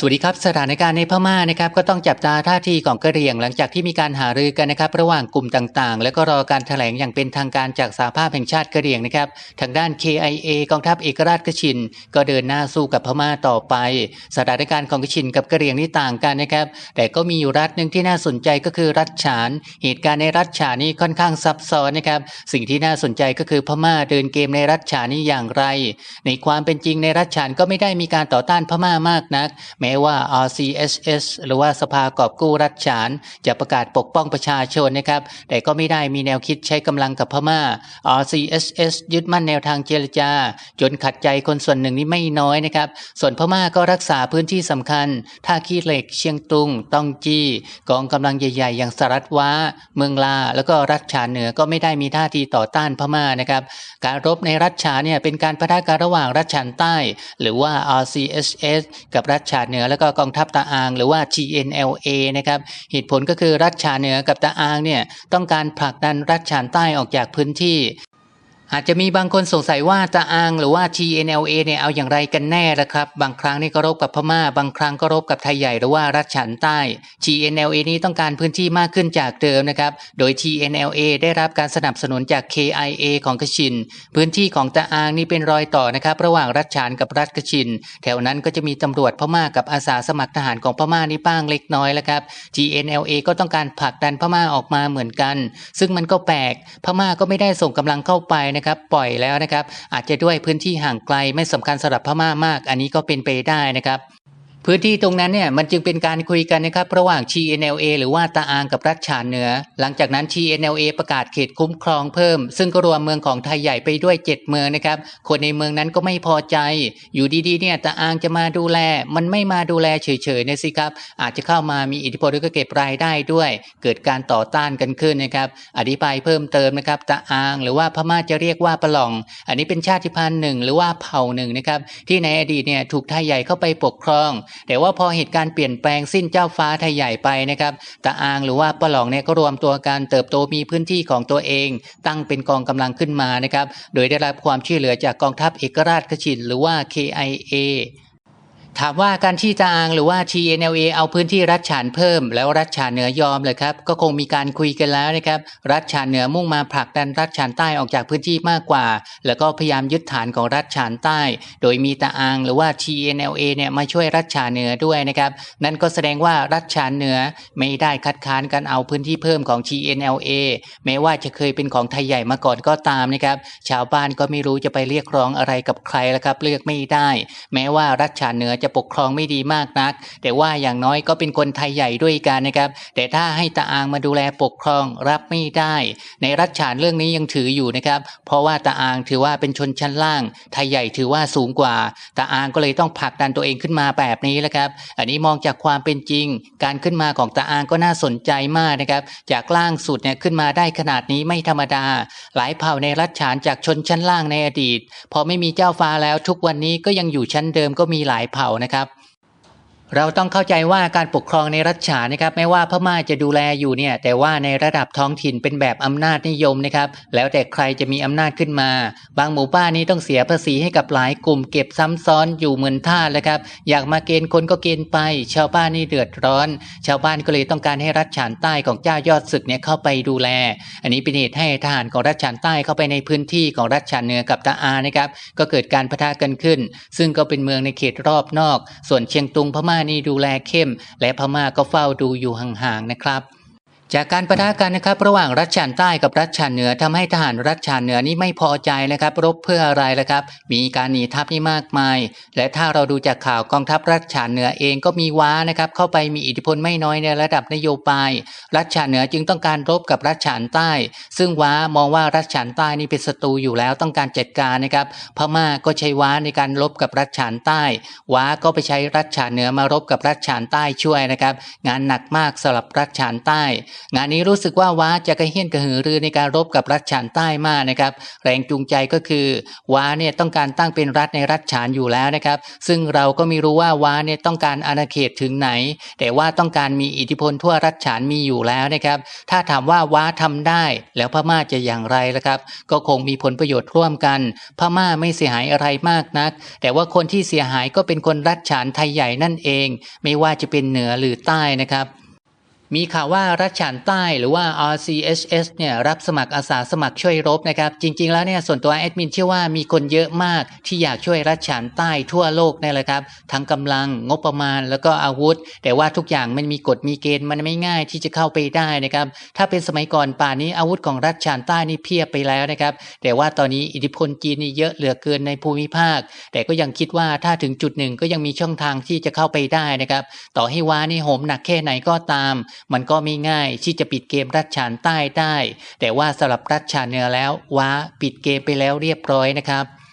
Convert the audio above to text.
สวัสดีครับสถานการณ์ในพม่านะครับก็ต้องจับตาท่าทีของกะเหรี่ยง หลังจากที่มีการหารือกันนะครับระหว่างกลุ่มต่างๆ แล้วก็รอการแถลงอย่างเป็นทางการจากสหภาพแห่งชาติกะเหรี่ยงนะครับทางด้าน KIA กองทัพเอกราชกชิน ก็เดินหน้าสู้กับพม่าต่อไป สถานการณ์ของกชินกับกะเหรี่ยงนี่ต่างกันนะครับแต่ก็มีอยู่รัฐหนึ่งที่น่าสนใจก็คือรัฐฉาน เหตุการณ์ในรัฐฉานนี่ค่อนข้างซับซ้อนนะครับสิ่งที่น่าสนใจก็คือพม่าเดินเกมในรัฐฉานนี่อย่างไร ในความเป็นจริงในรัฐฉานก็ไม่ได้มีการต่อต้านพม่ามากนักแม้ว่า RCSS หรือว่าสภากอบกู้รัฐฉาน จะประกาศปกป้องประชาชนนะครับ แต่ก็ไม่ได้มีแนวคิดใช้กำลังกับพม่า RCSS ยึดมั่นแนวทางเจรจา จนขัดใจคนส่วนหนึ่งนี่ไม่น้อยนะครับ ส่วนพม่าก็รักษาพื้นที่สำคัญ ท่าขี้เหล็กเชียงตุงต้องจี้ กองกำลังใหญ่ ๆ อย่างสรัฐว้า เมืองลา แล้วก็รัฐฉานเหนือก็ไม่ได้มีท่าทีต่อต้านพม่านะครับ การรบในรัฐฉานเนี่ยเป็นการปะทะกันระหว่างรัฐฉานใต้ หรือว่า RCSS กับรัฐฉานเหนือแล้วก็กองทัพตาอางหรือว่า GNL A นะครับเหตุผลก็คือรัฐฉานเหนือกับตาอางเนี่ยต้องการผลักดันรัฐฉานใต้ออกจากพื้นที่ อาจจะมีบางคนสงสัยว่าตะอางหรือว่า TNLA เนี่ยเอาอย่างไรกันแน่ละครับ บางครั้งนี่ก็รบกับพม่า บางครั้งก็รบกับไทยใหญ่หรือว่ารัฐฉานใต้ TNLA นี้ต้องการพื้นที่มากขึ้นจากเดิมนะครับ โดย TNLA ได้รับการสนับสนุนจาก KIA ของกชิน พื้นที่ของตะอางนี่เป็นรอยต่อนะครับ ระหว่างรัฐฉานกับรัฐกชิน แถวนั้นก็จะมีตำรวจพม่ากับอาสาสมัครทหารของพม่านี่บ้างเล็กน้อยแล้วครับ TNLA ก็ต้องการผลักดันพม่าออกมาเหมือนกัน ซึ่งมันก็แปลก พม่าก็ไม่ได้ส่งกำลังเข้าไปนะครับปล่อยแล้วนะครับ อาจจะด้วยพื้นที่ห่างไกลไม่สำคัญสำหรับพม่ามาก อันนี้ก็เป็นไปได้นะครับ พื้นที่ตรงนั้นเนี่ยมันจึงเป็นการคุยกันนะครับระหว่าง TNLA หรือว่าตาอางกับรัฐฉานเหนือ หลังจากนั้น TNLA ประกาศเขตคุ้มครองเพิ่ม ซึ่งก็รวมเมืองของไทยใหญ่ไปด้วย 7 เมืองนะครับคนในเมืองนั้นก็ไม่พอใจ อยู่ดีๆเนี่ยตาอางจะมาดูแล มันไม่มาดูแลเฉยๆนะสิครับอาจจะเข้ามามีอิทธิพลแล้วก็เก็บรายได้ด้วย เกิดการต่อต้านกันขึ้นนะครับอธิบายเพิ่มเติมนะครับตาอางหรือว่าพม่าจะเรียกว่าปะหล่อง อันนี้เป็นชาติพันธุ์หนึ่งหรือว่าเผ่าหนึ่งนะครับที่ในอดีตเนี่ยถูกไทยใหญ่เข้าไปปกครองแต่ว่าพอเหตุการณ์เปลี่ยนแปลงสิ้นเจ้าฟ้าไทยใหญ่ไปนะครับตาอางหรือว่าปะหล่องเนี่ยก็รวมตัวกันเติบโตมีพื้นที่ของตัวเอง ตั้งเป็นกองกำลังขึ้นมานะครับโดยได้รับความช่วยเหลือจากกองทัพเอกราชกชินหรือว่า KIA ถามว่าการที่ตาอางหรือว่า TNLA เอาพื้นที่รัฐฉานเพิ่ม แล้วรัฐฉานเหนือยอมเลยครับ ก็คงมีการคุยกันแล้วนะครับ รัฐฉานเหนือมุ่งมาผลักดันรัฐฉานใต้ออกจากพื้นที่มากกว่า แล้วก็พยายามยึดฐานของรัฐฉานใต้ โดยมีตาอางหรือว่า TNLA เนี่ยมาช่วยรัฐฉานเหนือด้วยนะครับ นั่นก็แสดงว่ารัฐฉานเหนือไม่ได้คัดค้านการเอาพื้นที่เพิ่มของ TNLA แม้ว่าจะเคยเป็นของไทยใหญ่มาก่อนก็ตามนะครับ ชาวบ้านก็ไม่รู้จะไปเรียกร้องอะไรกับใครแล้วครับ เลือกไม่ได้ แม้ว่ารัฐฉานเหนือจะปกครองไม่ดีมากนัก แต่ว่าอย่างน้อยก็เป็นคนไทยใหญ่ด้วยกันนะครับ แต่ถ้าให้ตาอางมาดูแลปกครองรับไม่ได้ ในรัฐฉานเรื่องนี้ยังถืออยู่นะครับ เพราะว่าตาอางถือว่าเป็นชนชั้นล่าง ไทยใหญ่ถือว่าสูงกว่าตาอางก็เลยต้องผลักดันตัวเองขึ้นมาแบบนี้แหละครับ อันนี้มองจากความเป็นจริง การขึ้นมาของตาอางก็น่าสนใจมากนะครับ จากล่างสุดเนี่ยขึ้นมาได้ขนาดนี้ไม่ธรรมดา หลายเผ่าในรัฐฉานจากชนชั้นล่างในอดีต พอไม่มีเจ้าฟ้าแล้วทุกวันนี้ก็ยังอยู่ชั้นเดิมก็มีหลายเผ่านะครับ เราต้องเข้าใจว่าการปกครองในรัฐฉานนะครับไม่ว่าพม่าจะดูแลอยู่เนี่ยแต่ว่าในระดับท้องถิ่นเป็นแบบอำนาจนิยมนะครับแล้วแต่ใครจะมีอำนาจขึ้นมา บางหมู่บ้านนี้ต้องเสียภาษีให้กับหลายกลุ่มเก็บซ้ำซ้อนอยู่เหมือนท่าเลยครับอยากมาเกณฑ์คนก็เกณฑ์ไป ชาวบ้านนี่เดือดร้อน ชาวบ้านก็เลยต้องการให้รัฐฉานใต้ของเจ้ายอดศึกเนี่ยเข้าไปดูแล อันนี้เป็นเหตุให้ทหารของรัฐฉานใต้เข้าไปในพื้นที่ของรัฐฉานเหนือกับตาอานะครับก็เกิดการพะทะกันขึ้น ซึ่งก็เป็นเมืองในเขตรอบนอก ส่วนเชียงตุงพม่านี่ดูแลเข้ม และพม่าก็เฝ้าดูอยู่ห่างๆนะครับ จากการประทะกันนะครับระหว่างรัฐฉานใต้กับรัฐฉานเหนือทำให้ทหารรัฐฉานเหนือนี่ไม่พอใจนะครับ รบเพื่ออะไรละครับ มีการหนีทัพนี่มากมาย และถ้าเราดูจากข่าวกองทัพรัฐฉานเหนือเองก็มีว้านะครับเข้าไปมีอิทธิพลไม่น้อยในระดับนโยบาย รัฐฉานเหนือจึงต้องการรบกับรัฐฉานใต้ ซึ่งว้ามองว่ารัฐฉานใต้นี่เป็นศัตรูอยู่แล้วต้องการจัดการนะครับพม่าก็ใช้ว้าในการรบกับรัฐฉานใต้ว้าก็ไปใช้รัฐฉานเหนือมารบกับรัฐฉานใต้ช่วยนะครับงานหนักมากสำหรับรัฐฉานใต้งานนี้รู้สึกว่าว้าจะกระเฮี้ยนกระหือรือในการรบกับรัฐฉานใต้มากนะครับ แรงจูงใจก็คือว้าเนี่ยต้องการตั้งเป็นรัฐในรัฐฉานอยู่แล้วนะครับ ซึ่งเราก็ไม่รู้ว่าว้าเนี่ยต้องการอาณาเขตถึงไหน แต่ว่าต้องการมีอิทธิพลทั่วรัฐฉานมีอยู่แล้วนะครับ ถ้าถามว่าว้าทำได้แล้วพม่าจะอย่างไรล่ะครับ ก็คงมีผลประโยชน์ร่วมกัน พม่าไม่เสียหายอะไรมากนัก แต่ว่าคนที่เสียหายก็เป็นคนรัฐฉานไทยใหญ่นั่นเอง ไม่ว่าจะเป็นเหนือหรือใต้นะครับ มีข่าวว่ารัฐฉานใต้หรือว่า RCHS เนี่ยรับสมัครอาสาสมัครช่วยรบนะครับ จริง ๆ แล้วเนี่ยส่วนตัวแอดมินเชื่อว่ามีคนเยอะมากที่อยากช่วยรัฐฉานใต้ทั่วโลกนี่แหละครับทั้งกำลังงบประมาณแล้วก็อาวุธ แต่ว่าทุกอย่างมันมีกฎมีเกณฑ์มันไม่ง่ายที่จะเข้าไปได้นะครับ ถ้าเป็นสมัยก่อนป่านนี้อาวุธของรัฐฉานใต้นี่เพียบไปแล้วนะครับ แต่ว่าตอนนี้อิทธิพลจีนนี่เยอะเหลือเกินในภูมิภาค แต่ก็ยังคิดว่าถ้าถึงจุดหนึ่งก็ยังมีช่องทางที่จะเข้าไปได้นะครับ ต่อให้ว้านี่โหมหนักแค่ไหนก็ตามมันก็ไม่ง่ายที่จะปิดเกมรัชชานใต้ได้ แต่ว่าสำหรับรัชชานเหนือแล้วว้าปิดเกมไปแล้วเรียบร้อยนะครับ